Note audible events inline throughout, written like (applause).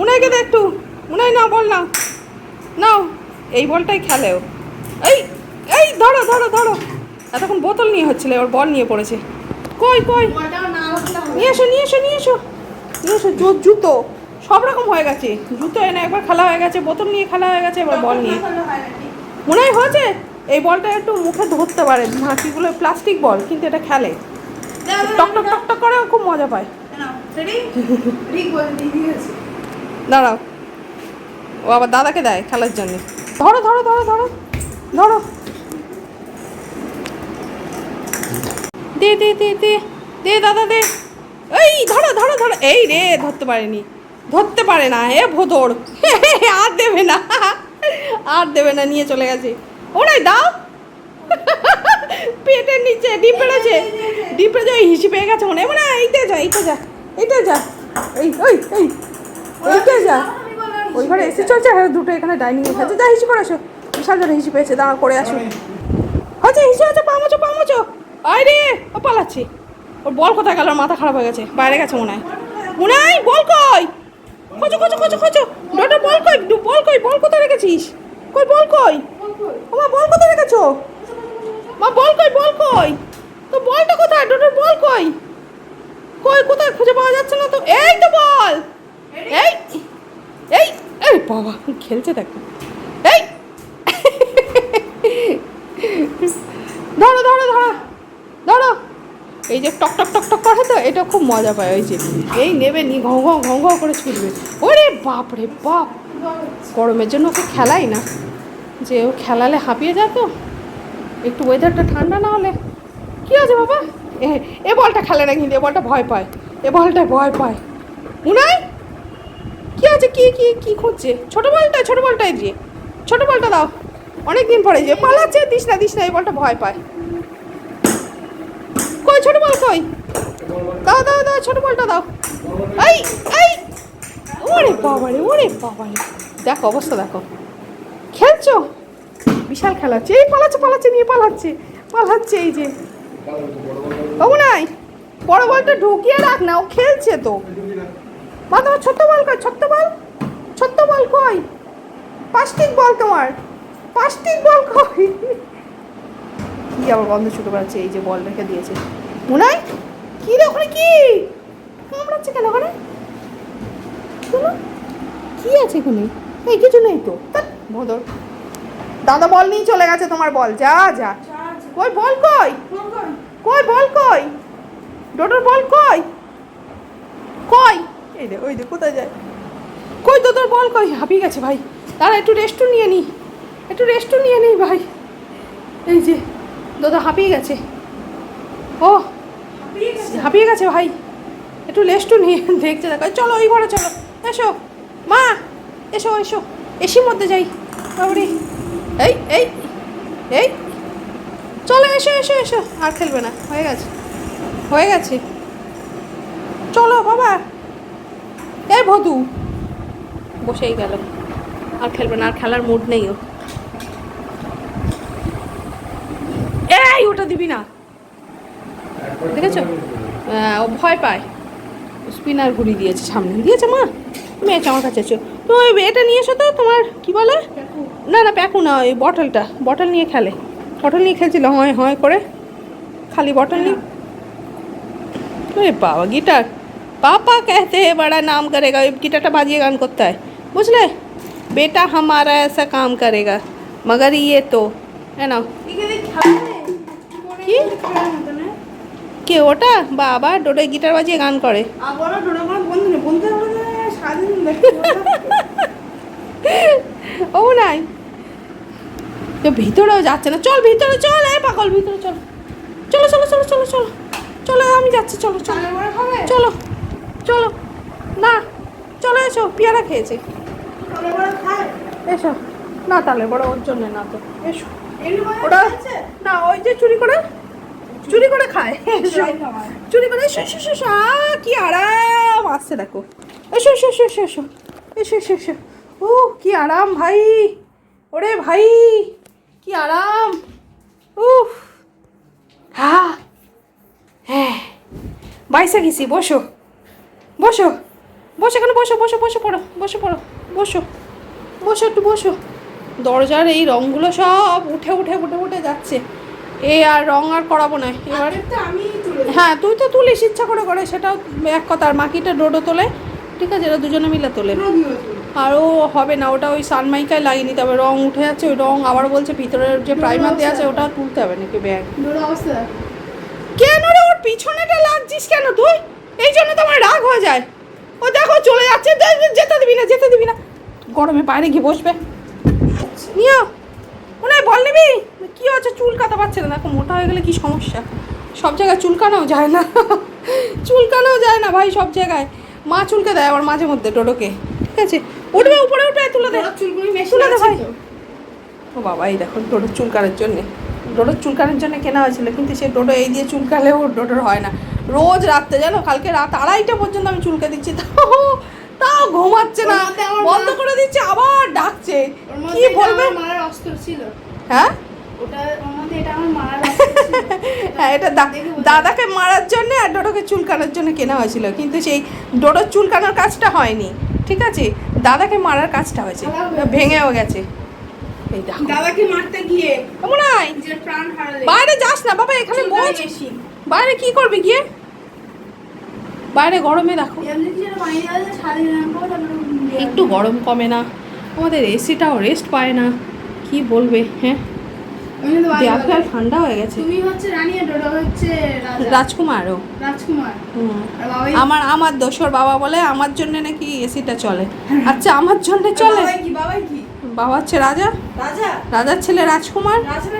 উনাইকে দে একটু। উনাই না বল না নাও এই বলটাই খেলেও এই এই ধরো ধরো ধরো। এতক্ষণ বোতল নিয়ে হচ্ছিল এবার বল নিয়ে পড়েছে। কই কই? নিয়ে এসো নিয়ে এসো নিয়ে এসো। নিয়ে এসো জুতো। সব রকম হয়ে গেছে। জুতো এনে একবার খেলা হয়ে গেছে বোতল নিয়ে খেলা হয়ে গেছে এবার বল নিয়ে। মনে হয় হয়েছে? এই বলটা একটু মুখে ধরতে পারে ঝাঁকিগুলো প্লাস্টিক বল কিন্তু এটা খেলে। টক টক টক টক করে খুব মজা পায়। দাঁড়াও। ও আবার দাদাকে দেয় খেলার জন্য। ধরো ধরো ধরো ধরো ধরো। দে দে দে দে দে, দাদা, দে। এই, ধরো ধরো ধরো। এই রে, ধরতে পারেনি। ধরতে পারে না, এ ভোদর (laughs) আর দেবে না। আর দেবে না, নিয়ে চলে গেছে। ওরাই দাও। পেটের নিচে ডিপ পেড়েছে। ডিপ পেড়েছে হিসি পেয়ে গেছে মনে মনে এইটা যা এইটা যা এইটা যা। এই, ওই, এই। এইটা যা ওই ঘরে এসি চলছে আর দুটো এখানে ডাইনিং এ খাচ্ছে যা হিসি করে আসো। বিশাল জোরে হিসি পেয়েছে দাঁড়া করে আসো। হচ্ছে হিসি হচ্ছে পামোচো পামোচো আয় রে ও পালাচ্ছি। ওর বল কোথায় গেল? মাথা খারাপ হয়ে গেছে। বাইরে গেছে মনে হয়। মনে হয় বল কই? খোঁজো খোঁজো খোঁজো খোঁজো। ডোটা বল কই? বল কই? বল কোথায় রেখেছিস? কই বল কই? ও মা বল কোথায় রেখেছো? মা বল কই বল কই? তো বলটা কোথায়? ডোটার বল কই? কই কোথায়? খুঁজে পাওয়া যাচ্ছে না তো। এই তো বল! এই এই এই বাবা, খেলছে দেখো। এই, ধরো ধরো ধরো ধরো। এই যে টক টক টক টক করে তো, এটা খুব মজা পায় ওই যে। এই নেবে নি ঘং ঘং ঘং ঘং করে ছুটবে। ওরে বাপ রে বাপ। গরমের জন্য ওকে খেলাই না। যে ও খেলালে হাঁপিয়ে যায় তো। একটু ওয়েদারটা ঠান্ডা না হলে। কী আছে বাবা? এ বলটা খেলে না কিন্তু, এ বলটা ভয় পায়। এ বলটা ভয় পায়। উনাই? কি আছে? কি কি কি খুঁজছে? ছোট বলটা, ছোট বলটাই দিয়ে। ছোট বলটা দাও। অনেক দিন পরে যে পালাচ্ছে দিস না দিস না এই বলটা ভয় পায়। কই, ছোট বল কই? দাও দাও দাও, ছোট বলটা দাও। এই এই! ওরে বাবারে ওরে বাবারে। দেখো অবস্থা, দেখো। খেলছো? বিশাল খেলাচ্ছে এই পালাচ্ছে পালাচ্ছে, নিয়ে পালাচ্ছে পালাচ্ছে এই যে। বাবু নাই। বড় বলটা ঢুকিয়ে রাখ না, ও খেলছে তো। মা তোমার ছোট্ট বল কই ছোট্ট বল? ছোট্ট বল কই? প্লাস্টিক বল তোমার। প্লাস্টিক বল কই? কি আবার বন্ধ ছুটে বেড়াচ্ছে এই যে বল রেখে দিয়েছে। মুনাই কি রে ওখানে কি? কামড়াচ্ছে কেন ওখানে? শোনো কি আছে এখানে এই কিছু নেই তো। ধ্যাৎ, দাদা বল নিয়ে চলে গেছে তোমার বল যা যা। কই বল কই? কই বল কই? ডোডোর বল কই? কই? এই দে ওই দে কোথায় যায়? কই তো তোর বল কই? হাঁপিয়ে গেছে ভাই। দাঁড়া, একটু রেস্টও নিয়ে নি। একটু রেস্টও নিয়ে নিই ভাই। এই যে, দাদা হাঁপিয়ে গেছে। ও, হাঁপিয়ে গেছে ভাই। একটু রেস্টও নিয়ে (laughs) দেখছে, দেখো। চলো, ওই ঘরে চলো। এসো। মা, এসো এসো। এসির মধ্যে যাই। বাবরি। এই এই এই। চলো, এসো এসো এসো। আর খেলবে না। হয়ে গেছে। হয়ে গেছে। চলো, বাবা। এ ভদু। বসেই গেল আর খেলবে না আর খেলার মুড নেই ও এই ওটা দিবি না। দেখেছ? ও ভয় পায়। স্পিনার ঘুরি দিয়েছে সামনে। দিয়েছে মা? তুমি এসে আমার কাছে এসো তো এটা নিয়ে এসো তো তোমার কি বলে? না না প্যাকু না ওই বটলটা। বটল নিয়ে খেলে। বটল নিয়ে খেলছিল হয় হয় করে। খালি বটল নিয়ে। হ্যাঁ। বাবা গিটার। পাপা कहते हैं নাম नाम करेगा की टाटा গান করতে कुत्ता है বেটা हमारा এসা काम करेगा मगर ये तो है কে ওটা বাবা ডোডে গিটার বাজিয়ে গান করে ও নাই ভিতরেও যাচ্ছে না চল ভিতরে চল এ পাগল ভিতরে চল চলো চলো চলো চলো চলো চলো আমি যাচ্ছি চলো চলো চলো চলো। না চলো এসো পেয়ারা খেয়েছে। এসো। না তাহলে বড় ওর জন্য না তো এসো। ওটা না ওই যে চুরি করে চুরি করে খায়। চুরি করে এসো এসো এসো, কি আরাম আসছে দেখো। এসো এসো এসো এসো এসো। এসো এসো এসো। ও কি আরাম ভাই। ওরে ভাই কি আরাম। উফ। হ্যাঁ। হ্যাঁ। বাইসে গেছি বসো। বসো। বসো এখানে বসো বসো বসে পড়ো বসে পড়ো বসো বসো একটু বসো। দরজার এই রঙগুলো সব উঠে উঠে উঠে উঠে যাচ্ছে। এ আর রং আর করাবো না। এবার হ্যাঁ তুই তো তুলিস ইচ্ছা করে করে সেটাও এক কথা। আর মাকিটা ডোডো তোলে ঠিক আছে? এরা দুজনে মিলে তোলে। রবিও তুলে। আরও হবে না ওটা ওই সানমাইকায় লাগিয়ে নিতে হবে রং উঠে যাচ্ছে ওই রং আবার বলছে ভিতরের যে প্রাইমার দেওয়া আছে ওটা তুলতে হবে নাকি ব্যাগ? অবস্থা। কেন রে ওর পিছনেটা লাগছিস কেন তুই? এই জন্য তো আমার রাগ হয়ে যায়। ও দেখো চলে যাচ্ছে যেতে দিবি না যেতে দিবি না। গরমে বাইরে গিয়ে বসবে। নিয়ে হয় বল নিবি? কি হচ্ছে চুল কাটা পাচ্ছে না। দেখো মোটা হয়ে গেলে কি সমস্যা। সব জায়গায় চুলকানোও যায় না। চুলকানোও যায় না ভাই সব জায়গায়। মা চুলকে দেয় আবার মাঝে মধ্যে টোটোকে ঠিক আছে? উঠবে উপরে উঠবে তুলে দেয় চুলগুলি মেশিন তুলে দে আছে ভাই। ও বাবা এই দেখো ডোডোর চুলকানোর জন্যে। ডোডোর চুলকানোর জন্য কেনা হয়েছিল কিন্তু সে ডোডো এই দিয়ে চুলকালেও ডোডোর হয় না। রোজ রাত্রে জানো? কালকে রাত আড়াইটা পর্যন্ত আমি চুলকে দিচ্ছি। তাও তাও ঘুমাচ্ছে না। বন্ধ করে দিচ্ছে আবার ডাকছে। কি বলবে? মারার অস্ত্র ছিল। হ্যাঁ? (laughs) হ্যাঁ এটা দাদাকে মারার জন্য আর ডোডোকে চুলকানোর জন্য কেনা হয়েছিল কিন্তু সেই ডোডোর চুলকানোর কাজটা হয়নি ঠিক আছে? দাদাকে মারার কাজটা হয়েছে হয়ে। ভেঙেও গেছে। এই দেখো। দাদাকে মারতে গিয়ে কেমন আয় নিজের প্রাণ হারালে। বাইরে যাস না বাবা এখানে চুলকানি বাইরে কি করবে গিয়ে? বাইরে গরমে দেখো। একটু গরম কমে না। আমাদের এসিটাও রেস্ট পায় না। কি বলবে হ্যাঁ? দেয়াল ঠান্ডা হয়ে গেছে। তুমি হচ্ছে রানী আর ডোডো হচ্ছে রাজকুমারও রাজকুমার আমার আমার দোসর বাবা বলে আমার জন্য নাকি এসিটা চলে। আচ্ছা আমার জন্য চলে? কি? বাবা হচ্ছে রাজা? রাজা? রাজার ছেলে রাজকুমার? রাজা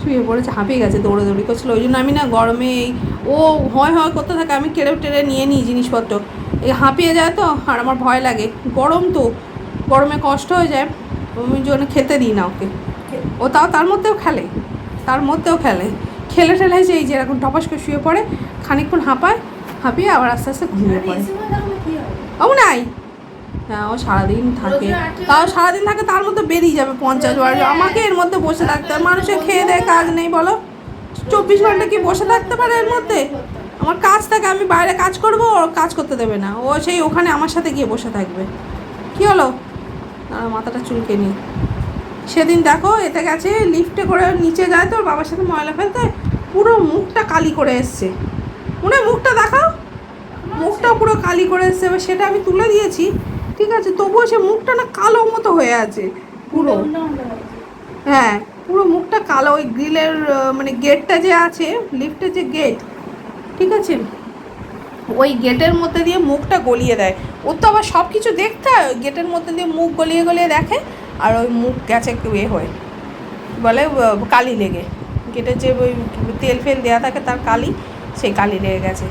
শুয়ে পড়েছে হাঁপিয়ে গেছে দৌড়াদৌড়ি করছিল। ওই জন্য আমি না গরমে এই ও হয় হয় করতে থাকে? আমি কেড়ে টেড়ে নিয়ে নিই জিনিসপত্র। এই হাঁপিয়ে যায় তো আর আমার ভয় লাগে। গরম তো গরমে কষ্ট হয়ে যায়। ওই জন্য খেতে দিই না ওকে। ও তাও তার মধ্যেও খেলে। তার মধ্যেও খেলে। খেলে ঠেলে যে এই যে এরকম টপাস করে শুয়ে পড়ে খানিকক্ষণ হাঁপায় হাঁপিয়ে আবার আস্তে আস্তে ঘুমিয়ে পড়ে। ও নাই। ও সারাদিন থাকে। তাও সারাদিন থাকে, তার মধ্যে বেরিয়ে যাবে পঞ্চাশ বার। আমাকে এর মধ্যে বসে থাকতে হয়। মানুষের খেয়ে দেয় কাজ নেই, বলো। চব্বিশ ঘণ্টা কি বসে থাকতে পারে এর মধ্যে? আমার কাজ থাকে, আমি বাইরে কাজ করব, ও কাজ করতে দেবে না। ও সেই ওখানে আমার সাথে গিয়ে বসে থাকবে। কি হলো? দাঁড়া মাথাটা চুলকে নি সেদিন দেখো, এতে গেছে লিফটে করে নিচে যায় তো বাবার সাথে ময়লা ফেলতে, পুরো মুখটা কালি করে এসছে। মনে হয় মুখটা দেখাও? মুখটা পুরো কালি করে এসছে। এবার সেটা আমি তুলে দিয়েছি। ঠিক আছে, তবুও সে মুখটা না কালো মতো হয়ে আছে, পুরো। হ্যাঁ পুরো মুখটা কালো, ওই গ্রিলের মানে গেটটা যে আছে, লিফটের যে গেট, ঠিক আছে? ওই গেটের মধ্যে দিয়ে মুখটা গলিয়ে দেয়। ওর তো আবার সব কিছু দেখতে হয় গেটের মধ্যে দিয়ে মুখ গলিয়ে গলিয়ে দেখে, আর ওই মুখ গেছে একটু এ হয়ে। বলে কালি লেগে। গেটের যে ওই তেল ফেল দেওয়া থাকে, তার কালি, সেই কালি লেগে গেছে।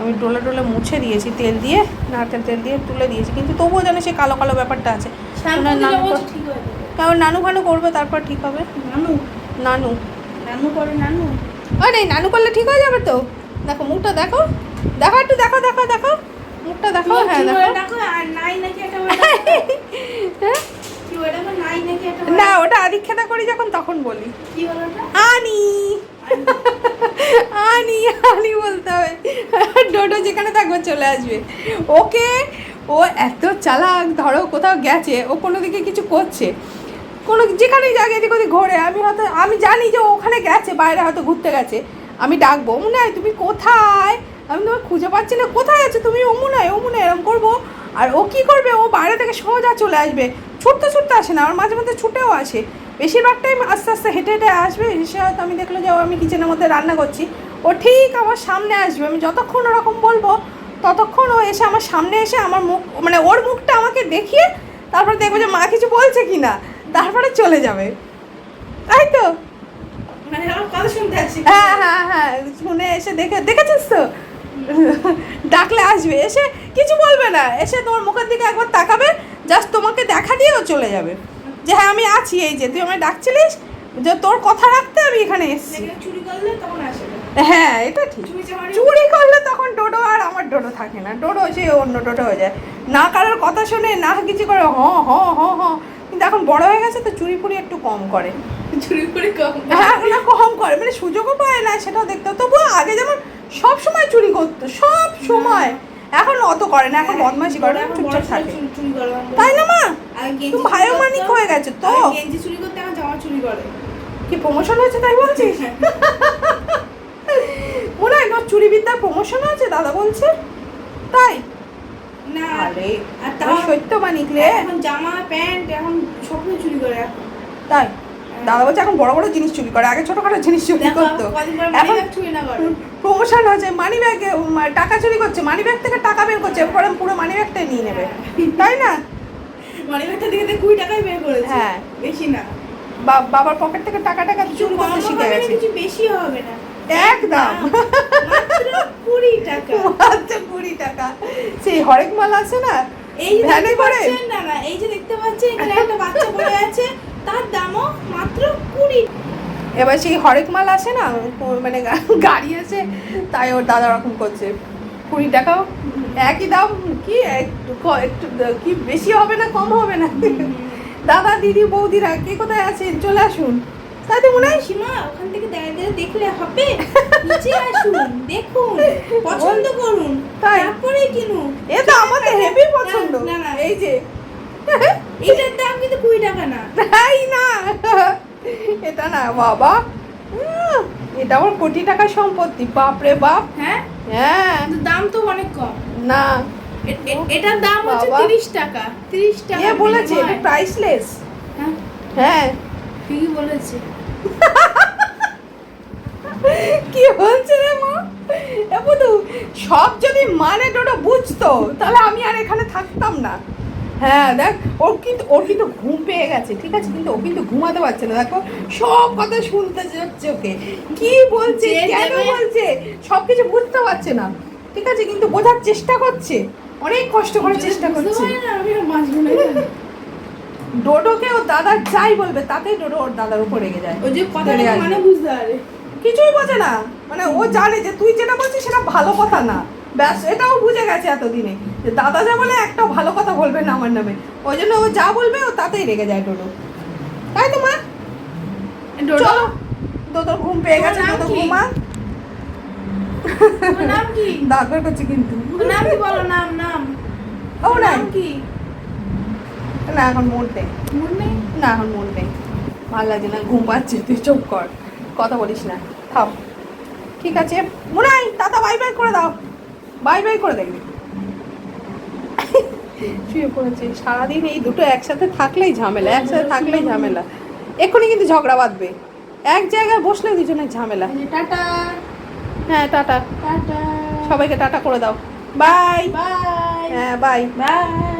আমি ডোলে ডোলে মুছে দিয়েছি তেল দিয়ে নারকেল তেল দিয়ে তুলে দিয়েছি। কিন্তু তবুও জানে সে কালো কালো ব্যাপারটা আছে। নানু। কারণ নানু ফানু করবে তারপর ঠিক হবে? নানু? নানু। নানু করে নানু? আরে নানু করলে ঠিক হয়ে যাবে তো? দেখো মুখটা দেখো। দেখো একটু দেখো দেখো দেখো। মুখটা দেখো হ্যাঁ দেখো? হ্যাঁ? না ওটা আদিক্ষেতা করি যখন তখন বলি। কি বলে আনি। আনি আনি বলতে হবে। ডোডো যেখানে থাকবে চলে আসবে। ওকে, ও এত চালাক, ধরো কোথাও গেছে, ও কোনো দিকে কিছু করছে। কোনো যেখানেই যাক, এদিক ওদিক ঘোরে। আমি হয়তো, আমি জানি যে ওখানে গেছে, বাইরে হয়তো ঘুরতে গেছে। আমি ডাকবো অমুনায় তুমি কোথায়? আমি তোমার খুঁজে পাচ্ছি না, কোথায় আছো তুমি? অমুনায় অমুনায় এরকম করব? আর ও কি করবে? ও বাইরে থেকে সোজা চলে আসবে। ছুটতে ছুটতে আসে না, আমার মাঝে মধ্যে ছুটেও আসে। বেশিরভাগ টাইম আস্তে আস্তে হেঁটে হেঁটে আসবে এসে হয়তো আমি দেখল যে ও আমি কিচেনের মধ্যে রান্না করছি। ও ঠিক আমার সামনে আসবে আমি যতক্ষণ ওরকম বলব ততক্ষণ ও এসে আমার সামনে এসে আমার মুখ মানে ওর মুখটা আমাকে দেখিয়ে তারপরে দেখব যে মা কিছু বলছে কি না তারপরে চলে যাবে। তাই তো? মানে হ্যাঁ হ্যাঁ হ্যাঁ শুনে এসে দেখে দেখেছিস তো? ডাকলে আসবে এসে কিছু বলবে না এসে তোমার মুখের দিকে একবার তাকাবে জাস্ট তোমাকে দেখা দিয়েও চলে যাবে। যে হ্যাঁ আমি আছি এই যে তুই আমায় ডাকছিলিস? যে তোর কথা রাখতে আমি এখানে এসেছি। দেখে চুরি করলে তখন আসে হ্যাঁ এটা ঠিক। চুরি করলে তখন ডোডো আর আমার ডোডো থাকে না। ডোডো সে অন্য ডোডো হয়ে যায়। না কারোর কথা শুনে না কিছু করে হ হ হ হ। কিন্তু এখন বড় হয়ে গেছে তো চুরি ফুরি একটু কম করে। চুরি করে কম হ্যাঁ না কম করে। মানে সুযোগও পায় না সেটাও দেখতে। তবুও আগে যেমন সব সময় চুরি করতো সব সময়। এখন অত করে না এখন বদমাইশি করে না এখন চুপচাপ থাকে। তাই না মা? তুমি ভায়োমানিক করতো। হয়ে গেছে তো। গেঞ্জি চুরি করতে এখন জামা চুরি করে। কি প্রমোশন হয়েছে তাই বলছিস? (laughs) মনে হয় চুরি বিদ্যার প্রমোশন হয়েছে দাদা বলছে। তাই? না আরে আর তাও সত্য মানিক রে। এখন জামা প্যান্ট এখন সব চুরি করে এখন। তাই? দাদা বলছে এখন বড় বড় জিনিস চুরি করে আগে ছোটখাটো জিনিস চুরি করতো। এখন চুরি না করে। প্রমোশন হয়েছে মানি ব্যাগ টাকা চুরি করছে মানি ব্যাগ থেকে টাকা বের করছে পরে পুরো মানি ব্যাগটাই নিয়ে নেবে। তাই না? মানি ব্যাগটা দেখে কুড়ি টাকায় বের করেছে। হ্যাঁ। বেশি না। বা- বাবার পকেট থেকে টাকা টাকা চুরি করতে শিখে গেছে। কিছু বেশি হবে না। একদম। কুড়ি টাকা। কুড়ি টাকা। সেই হরেক মাল আছে না? এই ভ্যানে দেখতে করে? পাচ্ছেন না না এই যে দেখতে পাচ্ছেন এখানে একটা বাচ্চা পড়ে আছে। তার দামও মাত্র কুড়ি। এবার সেই হরেক মাল আসে না মানে গাড়ি আছে তাই ওর দাদা ওরকম করছে। কুড়ি টাকাও একই দাম কি? একটু ক- একটু কি বেশি হবে না কম হবে না? দাদা দিদি বৌদিরা কে কোথায় আছেন চলে আসুন। তাই তো মনে হয় সীমা ওখান থেকে দাঁড়িয়ে দাঁড়িয়ে দেখলে হবে। নিচে আসুন দেখুন (laughs) পছন্দ করুন তাই? তারপরে কিনুন। এ তো আমাদের হেভি পছন্দ। না, না। এই যে। এটার দাম কিন্তু কুড়ি টাকা না। তাই না? এটা না বাবা। এটা আমার কোটি টাকার সম্পত্তি বাপ রে বাপ। হ্যাঁ? হ্যাঁ। দাম তো অনেক কম। না। এ- এ- এটার দাম হচ্ছে তিরিশ টাকা। তিরিশ টাকা কে বলেছে এটা প্রাইসলেস হ্যাঁ? হ্যাঁ। ঠিকই বলেছে। কি হচ্ছে রে মা? এ বুধু সব যদি মানে টোটো বুঝতো তাহলে আমি আর এখানে থাকতাম না। হ্যাঁ দেখ ওর কিন্তু ওর কিন্তু ঘুম পেয়ে গেছে ঠিক আছে? কিন্তু ও কিন্তু ঘুমাতে পারছে না। দেখো সব কথা শুনতে যাচ্ছে ওকে। কি বলছে কেন বলছে? সব কিছু বুঝতে পারছে না। ঠিক আছে কিন্তু বোঝার চেষ্টা করছে। অনেক কষ্ট করে চেষ্টা করছে। ডোডোকে ও দাদা যাই বলবে তাতেই ডোডো ওর দাদার উপর রেগে যায়। ওই যে কথাটা মানে বুঝতে পারে। কিছুই বোঝে না। মানে ও জানে যে তুই যেটা বলছিস সেটা ভালো কথা না। ব্যাস এটাও বুঝে গেছে এতদিনে। যে দাদা যা বলে একটা ভালো কথা বলবে না আমার নামে। ওই জন্য ও যা বলবে ও তাতেই রেগে যায় টোটো তাই তো মা? ডোডো? চলো তোর ঘুম পেয়ে গেছে কি? ঘুমা। নাম কি? দাঁত বের করছে কিন্তু। নাম কি বলো? নাম নাম। ও নাম কি? না এখন মন নেই। মনে নেই? না এখন মন নেই। ভালো লাগছে না ঘুম পাচ্ছে তুই চুপ কর। কথা বলিস না থাম। ঠিক আছে মুনাই দাদা বাই বাই করে দাও। বাই বাই করে দেখবে। শুয়ে পড়েছে। সারাদিন এই দুটো একসাথে থাকলেই ঝামেলা একসাথে থাকলেই ঝামেলা। এক্ষুনি কিন্তু ঝগড়া বাঁধবে। এক জায়গায় বসলে দুজনের ঝামেলা। টাটা। হ্যাঁ টাটা। টাটা। সবাইকে টাটা করে দাও। বাই। বাই। হ্যাঁ বাই। বাই।